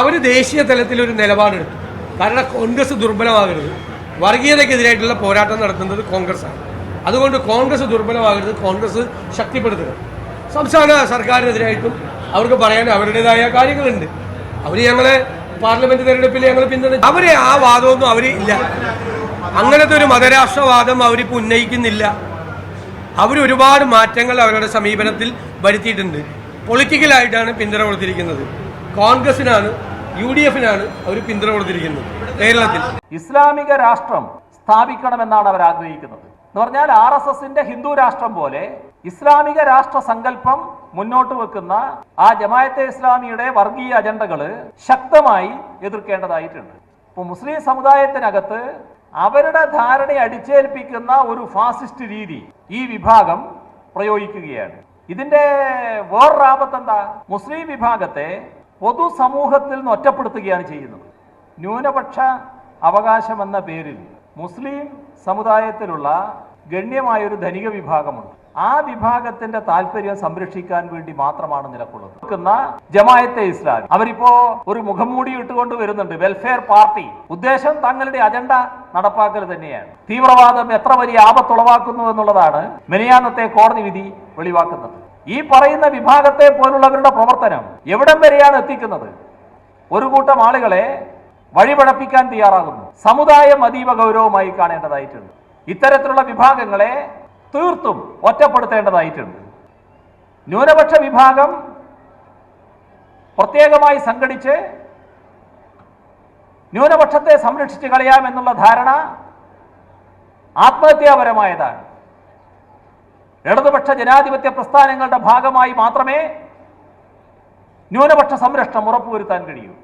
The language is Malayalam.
അവർ ദേശീയ തലത്തിൽ ഒരു നിലപാടെടുത്തു. കാരണം കോൺഗ്രസ് ദുർബലമാകരുത്. വർഗീയതയ്ക്കെതിരായിട്ടുള്ള പോരാട്ടം നടത്തുന്നത് കോൺഗ്രസ് ആണ് അതുകൊണ്ട് കോൺഗ്രസ് ദുർബലമാകരുത് കോൺഗ്രസ് ശക്തിപ്പെടുത്തുക സംസ്ഥാന സർക്കാരിനെതിരായിട്ടും അവർക്ക് പറയാൻ അവരുടേതായ കാര്യങ്ങളുണ്ട്. അവർ ഞങ്ങളെ പാർലമെന്റ് തെരഞ്ഞെടുപ്പിൽ ഞങ്ങൾ പിന്തുണ അവരെ ആ വാദമൊന്നും അവർ ഇല്ല. അങ്ങനത്തെ ഒരു മതരാഷ്ട്രവാദം അവരിപ്പോൾ ഉന്നയിക്കുന്നില്ല. അവർ ഒരുപാട് മാറ്റങ്ങൾ അവരുടെ സമീപനത്തിൽ വരുത്തിയിട്ടുണ്ട്. പൊളിറ്റിക്കലായിട്ടാണ് പിന്തുണ കൊടുത്തിരിക്കുന്നത്. കോൺഗ്രസിനാണ് യു ഡി എഫിനാണ് അവർ പിന്തുണ കൊടുത്തിരിക്കുന്നത് കേരളത്തിൽ. ഇസ്ലാമിക രാഷ്ട്രം സ്ഥാപിക്കണമെന്നാണ് അവർ ആഗ്രഹിക്കുന്നത്. എന്ന് പറഞ്ഞാൽ ആർ എസ് എസിന്റെ ഹിന്ദു രാഷ്ട്രം പോലെ ഇസ്ലാമിക രാഷ്ട്ര സങ്കല്പം മുന്നോട്ട് വെക്കുന്ന ആ ജമായത്തെ ഇസ്ലാമിയുടെ വർഗീയ അജണ്ടകൾ ശക്തമായി എതിർക്കേണ്ടതായിട്ടുണ്ട്. ഇപ്പൊ മുസ്ലിം സമുദായത്തിനകത്ത് അവരുടെ ധാരണ അടിച്ചേൽപ്പിക്കുന്ന ഒരു ഫാസിസ്റ്റ് രീതി ഈ വിഭാഗം പ്രയോഗിക്കുകയാണ്. ഇതിന്റെ വേറൊരാപത്ത് എന്താ? മുസ്ലിം വിഭാഗത്തെ പൊതുസമൂഹത്തിൽ നിന്ന് ഒറ്റപ്പെടുത്തുകയാണ് ചെയ്യുന്നത്. ന്യൂനപക്ഷ അവകാശം എന്ന പേരിൽ മുസ്ലിം സമുദായത്തിലുള്ള ഗണ്യമായൊരു ധനിക വിഭാഗമുണ്ട്. ആ വിഭാഗത്തിന്റെ താല്പര്യം സംരക്ഷിക്കാൻ വേണ്ടി മാത്രമാണ് നിലക്കുള്ളത് നിൽക്കുന്ന ജമായത്തെ ഇസ്ലാം അവരിപ്പോ ഒരു മുഖംമൂടി ഇട്ടുകൊണ്ട് വരുന്നുണ്ട്. വെൽഫെയർ പാർട്ടി ഉദ്ദേശം തങ്ങളുടെ അജണ്ട നടപ്പാക്കൽ തന്നെയാണ്. തീവ്രവാദം എത്ര വലിയ ആപത്തുളവാക്കുന്നു എന്നുള്ളതാണ് മെനിയാന്നത്തെ കോടതി വിധി വെളിവാക്കുന്നത്. ഈ പറയുന്ന വിഭാഗത്തെ പോലുള്ളവരുടെ പ്രവർത്തനം എവിടം വരെയാണ് എത്തിക്കുന്നത്? ഒരു കൂട്ടം ആളുകളെ വഴിപഴപ്പിക്കാൻ തയ്യാറാകുന്നു. സമുദായം അതീവ ഗൗരവമായി കാണേണ്ടതായിട്ടുണ്ട്. ഇത്തരത്തിലുള്ള വിഭാഗങ്ങളെ തീർത്തും ഒറ്റപ്പെടുത്തേണ്ടതായിട്ടുണ്ട്. ന്യൂനപക്ഷ വിഭാഗം പ്രത്യേകമായി സംഘടിച്ച് ന്യൂനപക്ഷത്തെ സംരക്ഷിച്ച് കളയാമെന്നുള്ള ധാരണ ആത്മഹത്യാപരമായതാണ്. ഇടതുപക്ഷ ജനാധിപത്യ പ്രസ്ഥാനങ്ങളുടെ ഭാഗമായി മാത്രമേ ന്യൂനപക്ഷ സംരക്ഷണം ഉറപ്പുവരുത്താൻ കഴിയൂ.